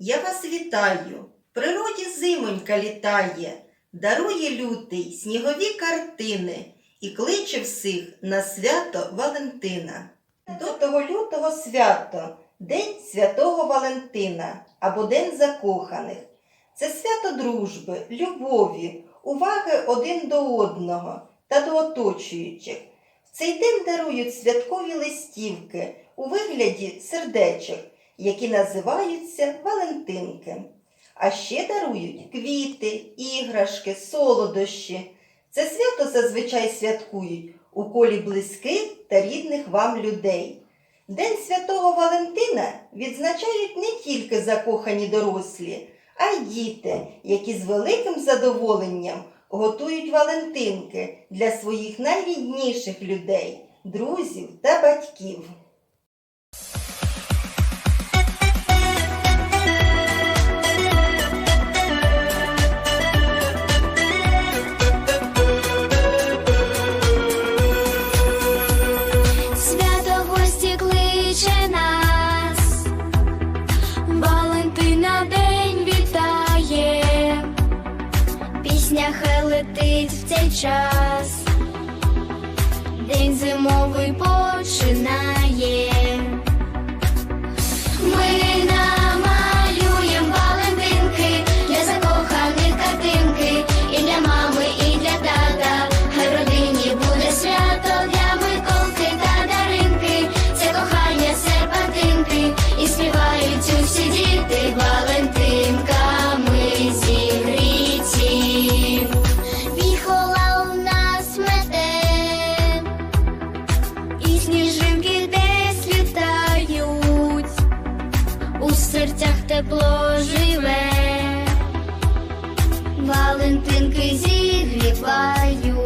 я вас вітаю. В природі зимонька літає, дарує лютий снігові картини і кличе всіх на свято Валентина. До того лютого свято, День Святого Валентина або День закоханих. Це свято дружби, любові, уваги один до одного та до оточуючих. В цей день дарують святкові листівки у вигляді сердечок, які називаються Валентинки. А ще дарують квіти, іграшки, солодощі. Це свято зазвичай святкують у колі близьких та рідних вам людей. День Святого Валентина відзначають не тільки закохані дорослі, а й діти, які з великим задоволенням готують Валентинки для своїх найрідніших людей, друзів та батьків. Пісня хай летить в цей час, день зимовий починає. Тепло живе, Валентинки зігрівають.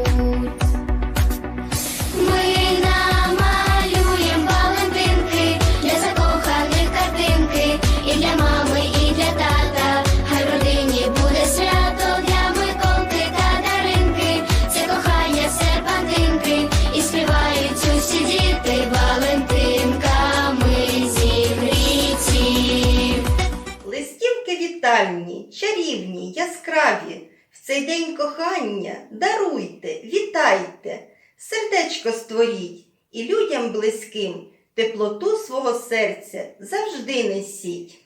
Вітальні, чарівні, яскраві. В цей день кохання даруйте, вітайте, сердечко створіть і людям близьким теплоту свого серця завжди несіть.